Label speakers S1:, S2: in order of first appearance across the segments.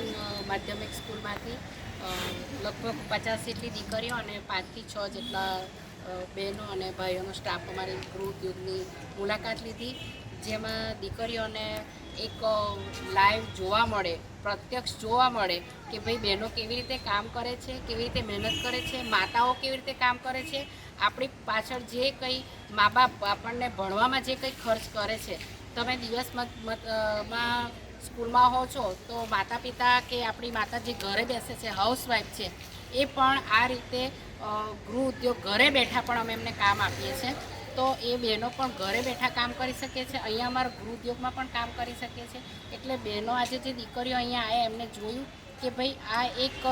S1: નિશાન માધ્યમિક સ્કૂલમાંથી લગભગ પચાસ જેટલી દીકરીઓ અને પાંચથી છ જેટલા બહેનો અને ભાઈઓનો સ્ટાફ અમારી ગૃહ ઉદ્યોગની મુલાકાત લીધી. જેમાં દીકરીઓને એક લાઈવ જોવા મળે પ્રત્યક્ષ જોવા મળે કે ભાઈ બહેનો કેવી રીતે કામ કરે છે કેવી રીતે મહેનત કરે છે માતાઓ કેવી રીતે કામ કરે છે આપણી પાછળ જે કંઈ મા બાપ આપણને ભણવામાં જે કંઈ ખર્ચ કરે છે. તમે દિવસમાં મત- અ, માં સ્કૂલમાં હો છો, તો માતા પિતા કે આપણી માતા જે ઘરે બેસે છે હાઉસવાઈફ છે, એ પણ આ રીતે ગૃહ ઉદ્યોગ ઘરે બેઠા પણ અમે એમને કામ આપીએ છીએ તો એ બહેનો પણ ઘરે બેઠા કામ કરી શકે છે, અહીંયા અમારા ગૃહ ઉદ્યોગમાં પણ કામ કરી શકે છે. એટલે બહેનો આજે જે દીકરીઓ અહીંયા આવ્યા એમને જોયું કે ભાઈ, આ એક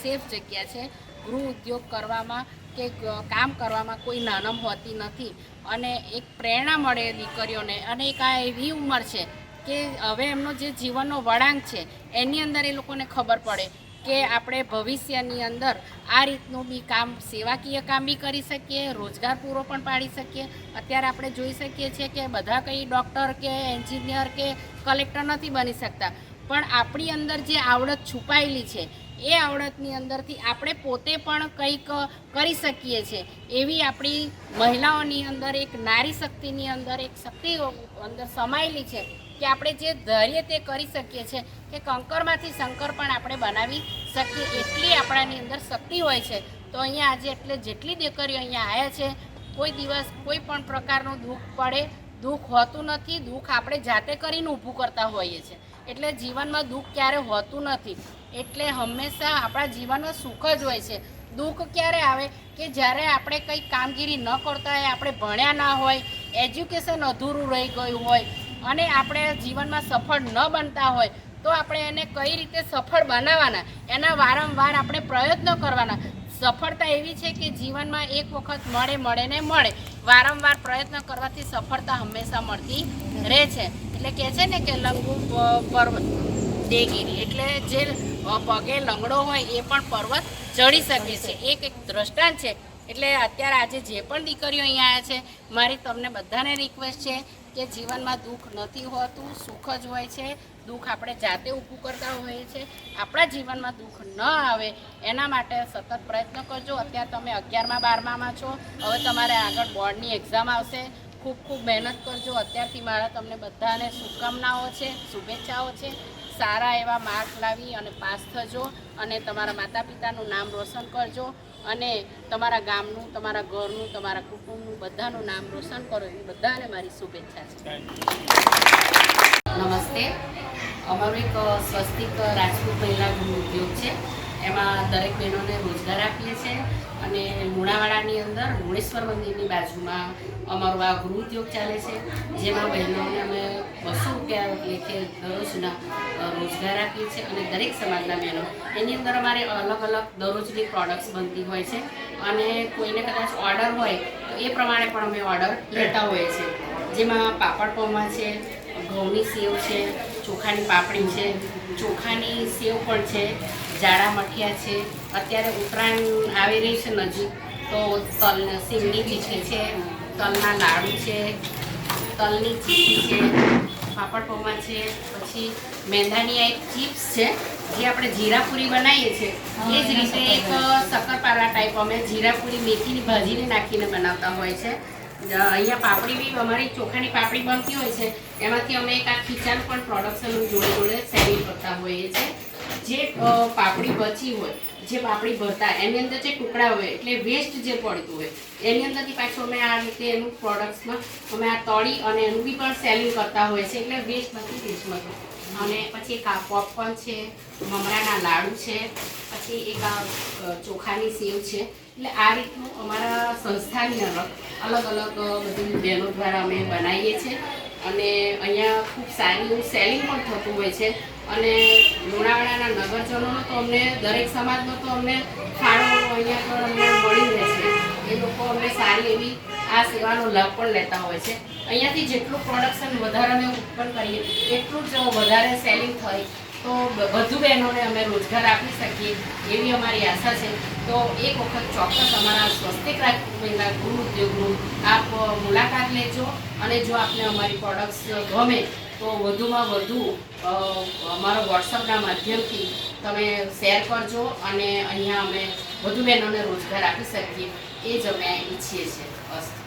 S1: સેફ જગ્યા છે, ગૃહ ઉદ્યોગ કરવામાં કે કામ કરવામાં કોઈ નાનમ હોતી નથી. અને એક પ્રેરણા મળે દીકરીઓને, અને એક આ એવી ઉંમર છે કે હવે એમનો જે જીવનનો વળાંક છે, એની અંદર એ લોકોને ખબર પડે કે આપણે ભવિષ્યની અંદર આ રીતનું બી કામ, સેવાકીય કામ બી કરી શકીએ, રોજગાર પૂરો પણ પાડી શકીએ. અત્યારે આપણે જોઈ શકીએ છીએ કે બધા કંઈ ડૉક્ટર કે એન્જિનિયર કે કલેક્ટર નથી બની શકતા. પણ આપણી અંદર જે આવડત છુપાયેલી છે એ આવડતની અંદરથી આપણે પોતે પણ કંઈક કરી શકીએ છીએ. એવી આપણી મહિલાઓની અંદર એક, નારી શક્તિની અંદર એક શક્તિ અંદર સમાયેલી છે કે આપણે જે ધૈર્ય તે કરી શકીએ છીએ કે કંકરમાંથી શંકર પણ આપણે બનાવી શકીએ એટલી આપણાની અંદર શક્તિ હોય છે. તો અહીંયા આજે એટલે જેટલી દીકરીઓ અહીંયા આવ્યા છે, કોઈ દિવસ કોઈ પણ પ્રકારનું દુઃખ પડે, દુઃખ હોતું નથી, દુઃખ આપણે જાતે કરીને ઊભું કરતા હોઈએ છીએ. એટલે જીવનમાં દુઃખ ક્યારે હોતું નથી. એટલે હંમેશા આપણા જીવનમાં સુખ જ હોય છે. દુઃખ ક્યારે આવે? કે જ્યારે આપણે કંઈ કામગીરી ન કરતા હોય, આપણે ભણ્યા ના હોય, એજ્યુકેશન અધૂરું રહી ગયું હોય, અને આપણે જીવનમાં સફળ ન બનતા હોય, તો આપણે એને કઈ રીતે સફળ બનાવવાના? એના વારંવાર આપણે પ્રયત્નો કરવાના. સફળતા એવી છે કે જીવનમાં એક વખત મળે મળે ને મળે. વારંવાર પ્રયત્ન કરવાથી સફળતા હંમેશા મળતી રહે છે. એટલે કહે છે ને કે લંગુ પર્વત દેગીરી એટલે જે પગે લંગડો હોય એ પણ પર્વત ચડી શકે છે. એક એક દ્રષ્ટાંત છે. એટલે અત્યારે આજે જે પણ દીકરીઓ અહીંયા આવ્યા છે, મારી તમને બધાને રિક્વેસ્ટ છે કે જીવનમાં દુઃખ નથી હોતું, સુખ જ હોય છે. દુઃખ આપણે જાતે ઊભું કરતા હોઈએ છીએ આપણા જીવનમાં દુઃખ ન આવે, એના માટે સતત પ્રયત્ન કરજો. અત્યારે તમે અગિયારમાં બારમામાં છો. હવે તમારે આગળ બોર્ડની એક્ઝામ આવશે. ખૂબ ખૂબ મહેનત કરજો. અત્યારથી મારા તમને બધાને શુભકામનાઓ છે શુભેચ્છાઓ છે. સારા એવા માર્ક લાવી અને પાસ થજો અને તમારા માતા પિતાનું નામ રોશન કરજો અને તમારા ગામનું તમારા ઘરનું તમારા કુટુંબનું બધાનું નામ રોશન કરો. એ બધાને મારી શુભેચ્છા છે. નમસ્તે. અમારું એક સ્વસ્તિક રાજપૂત મહિલા ઉદ્યોગ છે. એમાં દરેક બહેનોને રોજગાર આપીએ છીએ અને લુણાવાડાની અંદર લુણેશ્વર મંદિરની બાજુમાં અમારો આ ગૃહ ઉદ્યોગ ચાલે છે, જેમાં બહેનોને અમે બસો રૂપિયા લેખે દરરોજના રોજગાર આપીએ છીએ અને દરેક સમાજના બહેનો, એની અંદર અમારે અલગ અલગ દરરોજની પ્રોડક્ટ્સ બનતી હોય છે અને કોઈને કદાચ ઓર્ડર હોય તો એ પ્રમાણે પણ અમે ઓર્ડર લેતા હોઈએ છીએ. જેમાં પાપડ પૌવા છે, ઘઉંની સેવ છે, ચોખાની પાપડી છે, ચોખાની સેવ પણ છે જાડા મઠિયા છે. અત્યારે ઉત્તરાયણ આવી રહી છે નજીક તો તલ સિંગની ચીચી છે તલના લાડુ છે તલની ચીચી છે પાપડ પૌવા છે પછી મેંદાની આ એક ચિપ્સ છે જે આપણે જીરાપુરી બનાવીએ છીએ. એ જ રીતે એક શક્કરપારા ટાઈપ અમે જીરાપુરી મેથીની ભાજીને નાખીને બનાવતા હોય છે. અહીંયા પાપડી બી અમારી ચોખાની પાપડી બનતી હોય છે એમાંથી અમે એક આ ખીચાનું પણ પ્રોડક્શન જોડે જોડે સેલિંગ કરતા હોઈએ છીએ. જે પાપડી બચી હોય, જે પાપડી ભરતા, એની અંદર જે ટુકડા હોય, એટલે વેસ્ટ જે પડતું હોય, એની અંદરથી પાછું અમે આ રીતે એનું પ્રોડક્ટ્સમાં અમે આ તળી અને એનું બી પણ સેલિંગ કરતા હોય છે એટલે વેસ્ટ નથી વેસ્ટમાંથી અને પછી એક આ પોપકોર્ન છે, મમરાના લાડુ છે, પછી એક આ ચોખાની સેવ છે, એટલે આ રીતનું અમારા સંસ્થાની અલગ અલગ અલગ બધી બહેનો દ્વારા અમે બનાવીએ છીએ. અને અહીંયા ખૂબ સારી સેલિંગ પણ થતું હોય છે. અને લુણાવાડાના નગરજનોનો તો અમને, દરેક સમાજનો તો અમને ફાળો અહીંયા પણ અમને મળી રહે છે. એ લોકો અમને સારી એવી આ સેવાનો લાભ પણ લેતા હોય છે. અહીંયાથી જેટલું પ્રોડક્શન વધારે અમે ઉત્પન્ન કરીએ, એટલું જ વધારે સેલિંગ થાય, તો બધું બહેનોને અમે રોજગાર આપી શકીએ એવી અમારી આશા છે. તો એક વખત ચોક્કસ અમારા સ્વસ્તિક મહિલા ગૃહ ઉદ્યોગનું આપ મુલાકાત લેજો અને જો આપને અમારી પ્રોડક્ટ્સ ગમે તો વધુમાં વધુ અમારા વોટ્સઅપના માધ્યમથી તમે શેર કરજો અને અહીંયા અમે વધુ બહેનોને રોજગાર આપી શકીએ. એ જ અમે ઈચ્છીએ છીએ. અસ્તુ.